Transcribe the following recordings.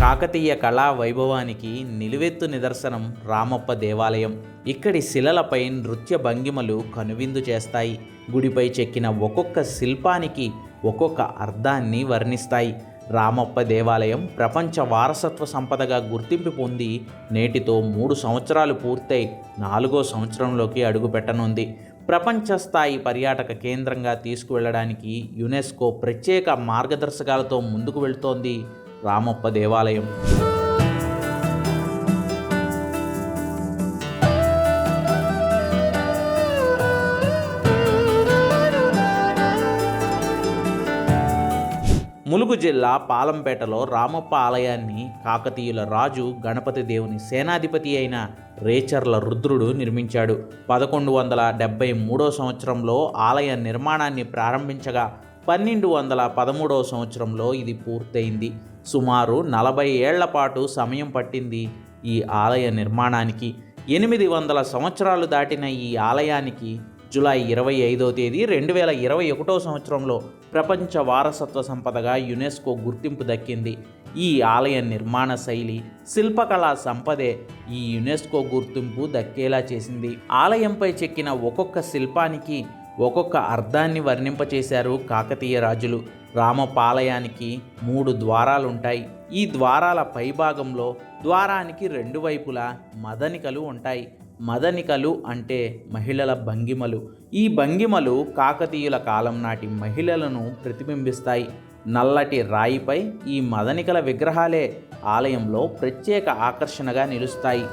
కాకతీయ కళా వైభవానికి నిలువెత్తు నిదర్శనం రామప్ప దేవాలయం. ఇక్కడి శిలలపై నృత్య భంగిమలు కనువిందు చేస్తాయి. గుడిపై చెక్కిన ఒక్కొక్క శిల్పానికి ఒక్కొక్క అర్థాన్ని వర్ణిస్తాయి. రామప్ప దేవాలయం ప్రపంచ వారసత్వ సంపదగా గుర్తింపు పొంది నేటితో మూడు సంవత్సరాలు పూర్తయి నాలుగో సంవత్సరంలోకి అడుగుపెట్టనుంది. ప్రపంచ స్థాయి పర్యాటక కేంద్రంగా తీసుకువెళ్ళడానికి యునెస్కో ప్రత్యేక మార్గదర్శకాలతో ముందుకు వెళ్తోంది. రామప్ప దేవాలయం. ములుగు జిల్లా పాలంపేటలో రామప్ప ఆలయాన్ని కాకతీయుల రాజు గణపతి దేవుని సేనాధిపతి అయిన రేచర్ల రుద్రుడు నిర్మించాడు. పదకొండు వందల డెబ్బై మూడో సంవత్సరంలో ఆలయ నిర్మాణాన్ని ప్రారంభించగా పన్నెండు వందల పదమూడవ సంవత్సరంలో ఇది పూర్తయింది. సుమారు నలభై ఏళ్ళ పాటు సమయం పట్టింది ఈ ఆలయ నిర్మాణానికి. ఎనిమిది వందల సంవత్సరాలు దాటిన ఈ ఆలయానికి జూలై ఇరవై ఐదో తేదీ రెండు వేల ఇరవై ఒకటో సంవత్సరంలో ప్రపంచ వారసత్వ సంపదగా యునెస్కో గుర్తింపు దక్కింది. ఈ ఆలయ నిర్మాణ శైలి శిల్పకళా సంపదే ఈ యునెస్కో గుర్తింపు దక్కేలా చేసింది. ఆలయంపై చెక్కిన ఒక్కొక్క శిల్పానికి ఒక్కొక్క అర్థాన్ని వర్ణింపచేశారు కాకతీయ రాజులు. రామపాలయానికి మూడు ద్వారాలుంటాయి. ఈ ద్వారాల పైభాగంలో ద్వారానికి రెండు వైపులా మదనికలు ఉంటాయి. మదనికలు అంటే మహిళల భంగిమలు. ఈ భంగిమలు కాకతీయుల కాలం నాటి మహిళలను ప్రతిబింబిస్తాయి. నల్లటి రాయిపై ఈ మదనికల విగ్రహాలే ఆలయంలో ప్రత్యేక ఆకర్షణగా నిలుస్తాయి.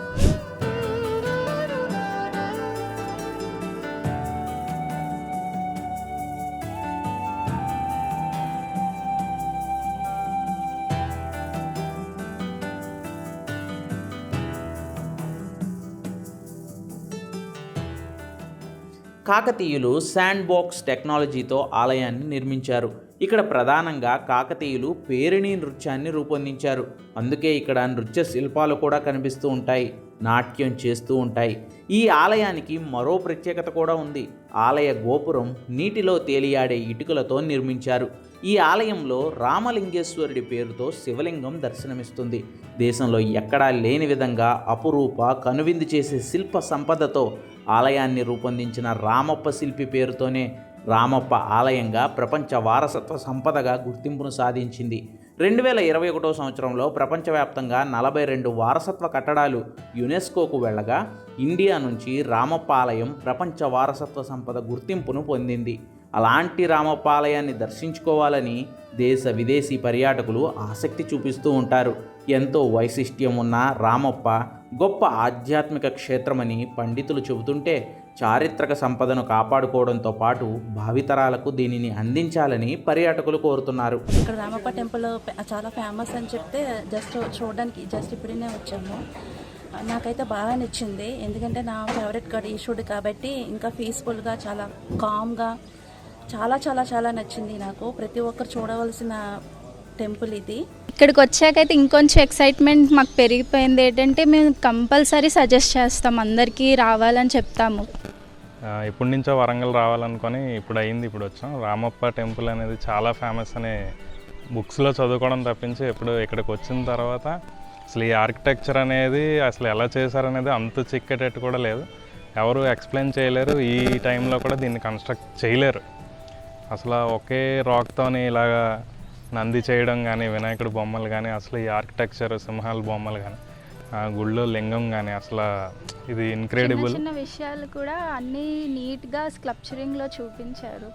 కాకతీయులు శాండ్ బాక్స్ టెక్నాలజీతో ఆలయాన్ని నిర్మించారు. ఇక్కడ ప్రధానంగా కాకతీయులు పేరిణి నృత్యాన్ని రూపొందించారు. అందుకే ఇక్కడ నృత్య శిల్పాలు కూడా కనిపిస్తూ ఉంటాయి. నాట్యం చేస్తూ ఉంటాయి. ఈ ఆలయానికి మరో ప్రత్యేకత కూడా ఉంది. ఆలయ గోపురం నీటిలో తేలియాడే ఇటుకలతో నిర్మించారు. ఈ ఆలయంలో రామలింగేశ్వరుడి పేరుతో శివలింగం దర్శనమిస్తుంది. దేశంలో ఎక్కడా లేని విధంగా అపురూప కనువిందు చేసే శిల్ప సంపదతో ఆలయాన్ని రూపొందించిన రామప్ప శిల్పి పేరుతోనే రామప్ప ఆలయంగా ప్రపంచ వారసత్వ సంపదగా గుర్తింపును సాధించింది. రెండు వేల ఇరవై ఒకటో సంవత్సరంలో ప్రపంచవ్యాప్తంగా నలభై రెండు వారసత్వ కట్టడాలు యునెస్కోకు వెళ్ళగా ఇండియా నుంచి రామప్ప ఆలయం ప్రపంచ వారసత్వ సంపద గుర్తింపును పొందింది. అలాంటి రామప్ప ఆలయాన్ని దర్శించుకోవాలని దేశ విదేశీ పర్యాటకులు ఆసక్తి చూపిస్తూ ఉంటారు. ఎంతో వైశిష్ట్యం ఉన్న రామప్ప గొప్ప ఆధ్యాత్మిక క్షేత్రమని పండితులు చెబుతుంటే చారిత్రక సంపదను కాపాడుకోవడంతో పాటు భావితరాలకు దీనిని అందించాలని పర్యాటకులు కోరుతున్నారు. ఇక్కడ రామప్ప టెంపుల్ చాలా ఫేమస్ అని చెప్తే జస్ట్ చూడడానికి జస్ట్ ఇప్పుడే వచ్చాము. నాకైతే బాగా నచ్చింది. ఎందుకంటే నా ఫేవరెట్ గడ్ ఈశ్వరుడు కాబట్టి ఇంకా పీస్ఫుల్గా చాలా కామ్గా చాలా చాలా చాలా నచ్చింది నాకు. ప్రతి ఒక్కరు చూడవలసిన టెంపుల్ ఇది. ఇక్కడికి వచ్చాకైతే ఇంకొంచెం ఎక్సైట్మెంట్ మాకు పెరిగిపోయింది ఏంటంటే మేము కంపల్సరీ సజెస్ట్ చేస్తాం అందరికీ రావాలని చెప్తాము. ఎప్పటి నుంచో వరంగల్ రావాలనుకొని ఇప్పుడు అయింది ఇప్పుడు వచ్చాం. రామప్ప టెంపుల్ అనేది చాలా ఫేమస్ అనే బుక్స్లో చదువుకోవడం తప్పించి ఎప్పుడు ఇక్కడికి వచ్చిన తర్వాత అసలు ఈ ఆర్కిటెక్చర్ అనేది అసలు ఎలా చేశారనేది అంత చిక్కేటట్టు కూడా లేదు. ఎవరు ఎక్స్ప్లెయిన్ చేయలేరు ఈ టైంలో కూడా దీన్ని కన్స్ట్రక్ట్ చేయలేరు. అసలు ఒకే రాక్తోని ఇలాగా నంది చేయడం కానీ వినాయకుడి బొమ్మలు కానీ అసలు ఈ ఆర్కిటెక్చర్ సింహాల బొమ్మలు కానీ ఆ గుళ్ళో లింగం కానీ అసలు ఇది ఇన్క్రెడిబుల్ చిన్న విషయాలు కూడా అన్నీ నీట్గా స్క్లప్చరింగ్లో చూపించారు.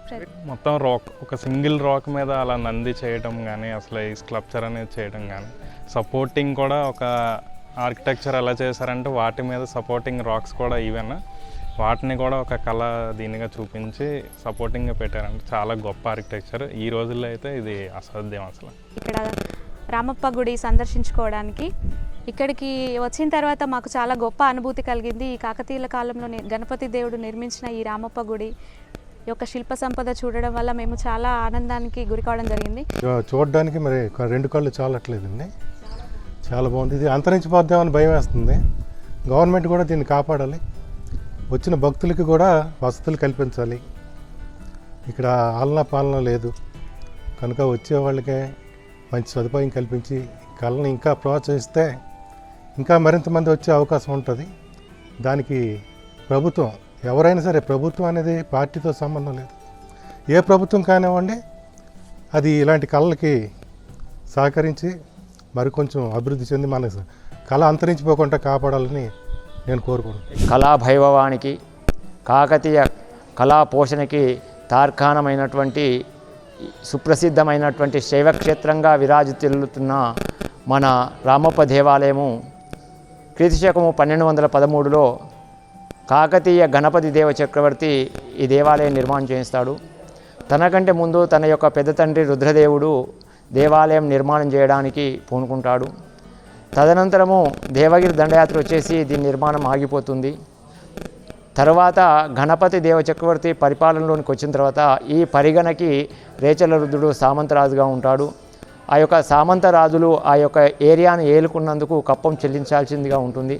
మొత్తం రాక్ ఒక సింగిల్ రాక్ మీద అలా నంది చేయడం కానీ అసలు ఈ స్క్లప్చర్ అనేది చేయడం కానీ సపోర్టింగ్ కూడా ఒక ఆర్కిటెక్చర్ ఎలా చేశారంటే వాటి మీద సపోర్టింగ్ రాక్స్ కూడా ఈవెన్ వాటిని కూడా ఒక కళ దీనిగా చూపించి సపోర్టింగ్గా పెట్టారంటే చాలా గొప్ప ఆర్కిటెక్చర్ ఈ రోజుల్లో అయితే ఇది అసాధ్యం అసలు. ఇక్కడ రామప్ప గుడి సందర్శించుకోవడానికి ఇక్కడికి వచ్చిన తర్వాత మాకు చాలా గొప్ప అనుభూతి కలిగింది. ఈ కాకతీయుల కాలంలో గణపతి దేవుడు నిర్మించిన ఈ రామప్ప గుడి యొక్క శిల్ప సంపద చూడడం వల్ల మేము చాలా ఆనందానికి గురి కావడం జరిగింది. చూడడానికి మరి రెండు కళ్ళు చాలట్లేదండి. చాలా బాగుంది. ఇది అంతరించిపోద్దామని భయం వేస్తుంది. గవర్నమెంట్ కూడా దీన్ని కాపాడాలి. వచ్చిన భక్తులకి కూడా వసతులు కల్పించాలి. ఇక్కడ ఆలనా పాలన లేదు. కనుక వచ్చే వాళ్ళకే మంచి సదుపాయం కల్పించి కళను ఇంకా ప్రోత్సహిస్తే ఇంకా మరింత మంది వచ్చే అవకాశం ఉంటుంది. దానికి ప్రభుత్వం ఎవరైనా సరే ప్రభుత్వం అనేది పార్టీతో సంబంధం లేదు. ఏ ప్రభుత్వం కానివ్వండి అది ఇలాంటి కళలకి సహకరించి మరికొంచెం అభివృద్ధి చెంది మన కళ అంతరించిపోకుండా కాపాడాలని నేను కోరుకోను. కళాభైభవానికి కాకతీయ కళా పోషణకి తార్కాణమైనటువంటి సుప్రసిద్ధమైనటువంటి శైవక్షేత్రంగా విరాజిల్లుతున్న మన రామప్ప దేవాలయము క్రీతిశకము పన్నెండు వందల పదమూడులో కాకతీయ గణపతి దేవ చక్రవర్తి ఈ దేవాలయం నిర్మాణం చేయిస్తాడు. తనకంటే ముందు తన యొక్క పెద్ద తండ్రి రుద్రదేవుడు దేవాలయం నిర్మాణం చేయడానికి పూనుకుంటాడు. తదనంతరము దేవగిరి దండయాత్ర వచ్చేసి దీని నిర్మాణం ఆగిపోతుంది. తర్వాత గణపతి దేవ చక్రవర్తి పరిపాలనలోనికి వచ్చిన తర్వాత ఈ పరిగణకి రేచల రుద్రుడు సామంతరాజుగా ఉంటాడు. ఆ యొక్క సామంతరాజులు ఆ యొక్క ఏరియాను ఏలుకున్నందుకు కప్పం చెల్లించాల్సిందిగా ఉంటుంది.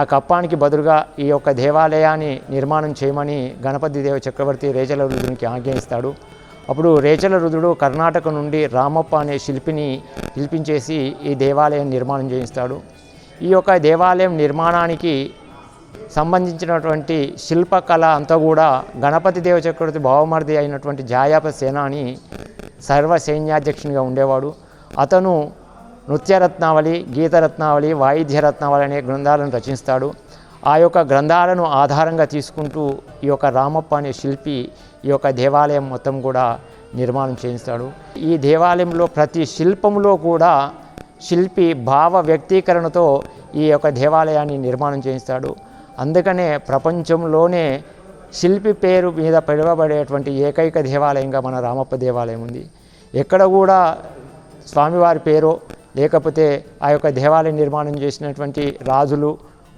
ఆ కప్పానికి బదులుగా ఈ యొక్క దేవాలయాన్ని నిర్మాణం చేయమని గణపతి దేవ చక్రవర్తి రేచల రుద్రునికి ఆజ్ఞయిస్తాడు. అప్పుడు రేచల రుద్రుడు కర్ణాటక నుండి రామప్ప అనే శిల్పిని పిలిపించేసి ఈ దేవాలయం నిర్మాణం చేయిస్తాడు. ఈ యొక్క దేవాలయం నిర్మాణానికి సంబంధించినటువంటి శిల్పకళ అంతా కూడా గణపతి దేవ చక్రవర్తి భావమర్ది అయినటువంటి జాయాప సేనాని సర్వ సైన్యాధ్యక్షునిగా ఉండేవాడు. అతను నృత్యరత్నావళి గీతరత్నావళి వాయిద్యరత్నావళి అనే గ్రంథాలను రచిస్తాడు. ఆ యొక్క గ్రంథాలను ఆధారంగా తీసుకుంటూ ఈ యొక్క రామప్ప అనే శిల్పి ఈ యొక్క దేవాలయం మొత్తం కూడా నిర్మాణం చేయిస్తాడు. ఈ దేవాలయంలో ప్రతి శిల్పంలో కూడా శిల్పి భావ వ్యక్తీకరణతో ఈ యొక్క దేవాలయాన్ని నిర్మాణం చేయిస్తాడు. అందుకనే ప్రపంచంలోనే శిల్పి పేరు మీద పిలువబడేటువంటి ఏకైక దేవాలయంగా మన రామప్ప దేవాలయం ఉంది. ఎక్కడ కూడా స్వామివారి పేరు లేకపోతే ఆ యొక్క దేవాలయం నిర్మాణం చేసినటువంటి రాజులు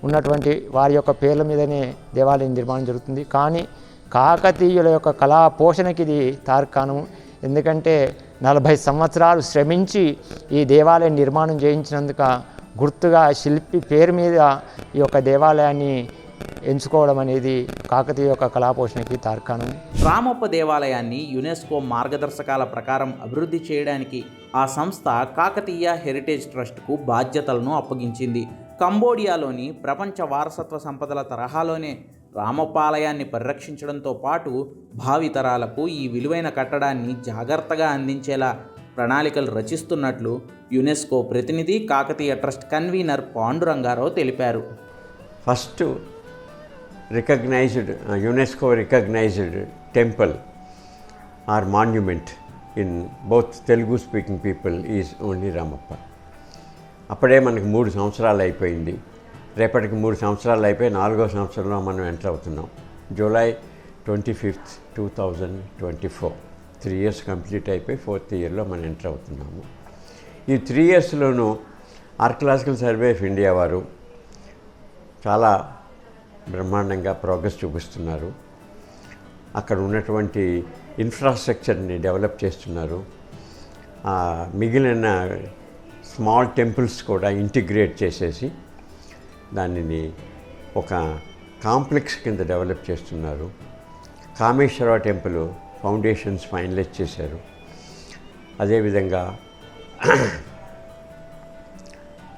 ఉన్నటువంటి వారి యొక్క పేర్ల మీదనే దేవాలయం నిర్మాణం జరుగుతుంది. కానీ కాకతీయుల యొక్క కళా పోషణకి ఇది తార్కాణం. ఎందుకంటే నలభై సంవత్సరాలు శ్రమించి ఈ దేవాలయం నిర్మాణం చేయించినందుక గుర్తుగా శిల్పి పేరు మీద ఈ యొక్క దేవాలయాన్ని ఎంచుకోవడం అనేది కాకతీయ యొక్క కళాపోషణకి తార్కాణం. రామప్ప దేవాలయాన్ని యునెస్కో మార్గదర్శకాల ప్రకారం అభివృద్ధి చేయడానికి ఆ సంస్థ కాకతీయ హెరిటేజ్ ట్రస్ట్కు బాధ్యతలను అప్పగించింది. కంబోడియాలోని ప్రపంచ వారసత్వ సంపదల తరహాలోనే రామప్ప ఆలయాన్ని పరిరక్షించడంతో పాటు భావితరాలకు ఈ విలువైన కట్టడాన్ని జాగ్రత్తగా అందించేలా ప్రణాళికలు రచిస్తున్నట్లు యునెస్కో ప్రతినిధి కాకతీయ ట్రస్ట్ కన్వీనర్ పాండురంగారావు తెలిపారు. First recognized UNESCO recognized temple or monument in both Telugu speaking people is only Ramappa. అప్పుడే మనకి మూడు సంవత్సరాలు అయిపోయింది. రేపటికి మూడు సంవత్సరాలు అయిపోయి నాలుగో సంవత్సరంలో మనం ఎంటర్ అవుతున్నాం. July twenty fifth two thousand twenty four. Three years complete అయిపోయి ఫోర్త్ ఇయర్లో మనం ఎంటర్ అవుతున్నాము. ఈ త్రీ ఇయర్స్లోనూ ఆర్కలాజికల్ సర్వే ఆఫ్ ఇండియా వారు చాలా బ్రహ్మాండంగా ప్రోగ్రెస్ చూపిస్తున్నారు. అక్కడ ఉన్నటువంటి ఇన్ఫ్రాస్ట్రక్చర్ని డెవలప్ చేస్తున్నారు. మిగిలిన స్మాల్ టెంపుల్స్ కూడా ఇంటిగ్రేట్ చేసేసి దానిని ఒక కాంప్లెక్స్ కింద డెవలప్ చేస్తున్నారు. కామేశ్వర టెంపుల్ ఫౌండేషన్స్ ఫైనలైజ్ చేశారు. అదేవిధంగా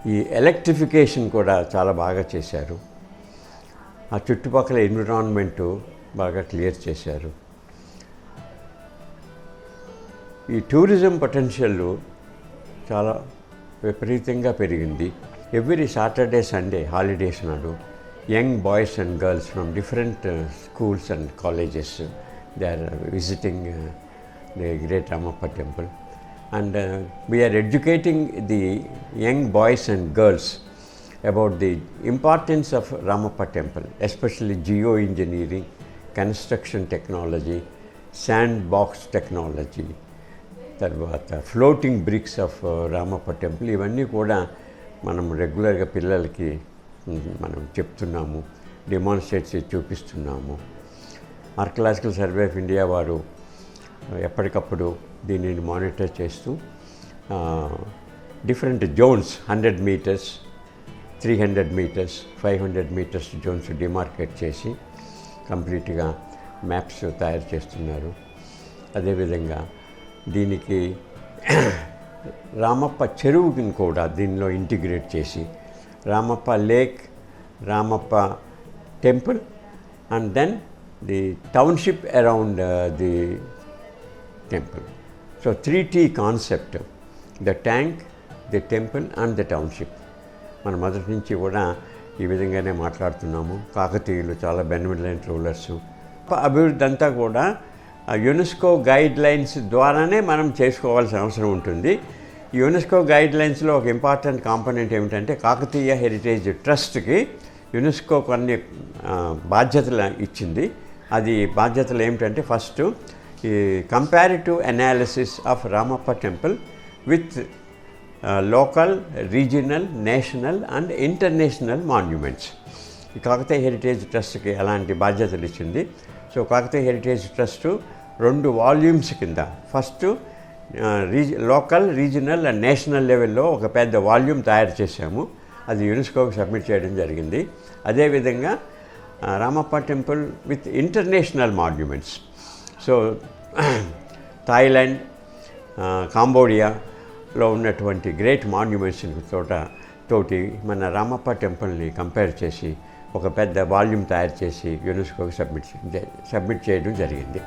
ఈ ఎలక్ట్రిఫికేషన్ కూడా చాలా బాగా చేశారు. ఆ చుట్టుపక్కల ఎన్విరాన్మెంటు బాగా క్లియర్ చేశారు. ఈ టూరిజం పొటెన్షియల్ చాలా విపరీతంగా పెరిగింది. ఎవ్రీ సాటర్డే సండే హాలిడేస్ నాడు young boys and girls from different schools and colleges they are visiting the great Ramappa temple and we are educating the young boys and girls about the importance of Ramappa temple, especially geoengineering, construction technology, sandbox technology, తర్వాత floating bricks of Ramappa temple ఇవన్నీ కూడా మనం రెగ్యులర్గా పిల్లలకి మనం చెప్తున్నాము demonstrate చేసి చూపిస్తున్నాము. ఆర్కలాజికల్ సర్వే ఆఫ్ ఇండియా వారు ఎప్పటికప్పుడు దీనిని మానిటర్ చేస్తూ different zones hundred meters three hundred meters five hundred meters zones demarcate చేసి కంప్లీట్గా మ్యాప్స్ తయారు చేస్తున్నారు. అదేవిధంగా దీనికి రామప్ప చెరువుని కూడా దీనిలో ఇంటిగ్రేట్ చేసి Ramappa lake Ramappa temple and then the township around uh, the temple. So three T concept the tank the temple and the township మన మొదటి నుంచి కూడా ఈ విధంగానే మాట్లాడుతున్నాము. కాకతీయులు చాలా బెనిఫిట్ రూలర్స్ అభివృద్ధి అంతా కూడా యునెస్కో గైడ్ లైన్స్ ద్వారానే మనం చేసుకోవాల్సిన అవసరం ఉంటుంది. యునెస్కో గైడ్ లైన్స్లో ఒక ఇంపార్టెంట్ కాంపోనెంట్ ఏమిటంటే కాకతీయ హెరిటేజ్ ట్రస్ట్కి యునెస్కో కొన్ని బాధ్యతలు ఇచ్చింది. అది బాధ్యతలు ఏమిటంటే ఫస్ట్ ఈ comparative analysis of Ramappa temple with local regional national and international monuments. ఈ కాకతీయ హెరిటేజ్ ట్రస్ట్కి అలాంటి బాధ్యతలు ఇచ్చింది? సో కాకతీయ హెరిటేజ్ ట్రస్ట్ రెండు వాల్యూమ్స్ కింద. ఫస్ట్ రీజ లోకల్ రీజనల్ అండ్ నేషనల్ లెవెల్లో ఒక పెద్ద వాల్యూమ్ తయారు చేశాము. అది యునెస్కోకి సబ్మిట్ చేయడం జరిగింది. అదేవిధంగా Ramappa temple with international monuments. So Thailand కాంబోడియాలో ఉన్నటువంటి గ్రేట్ మాన్యుమెంట్స్ తోట తోటి మన రామప్ప టెంపుల్ని కంపేర్ చేసి ఒక పెద్ద వాల్యూమ్ తయారు చేసి యునెస్కోకి సబ్మిట్ సబ్మిట్ చేయడం జరిగింది.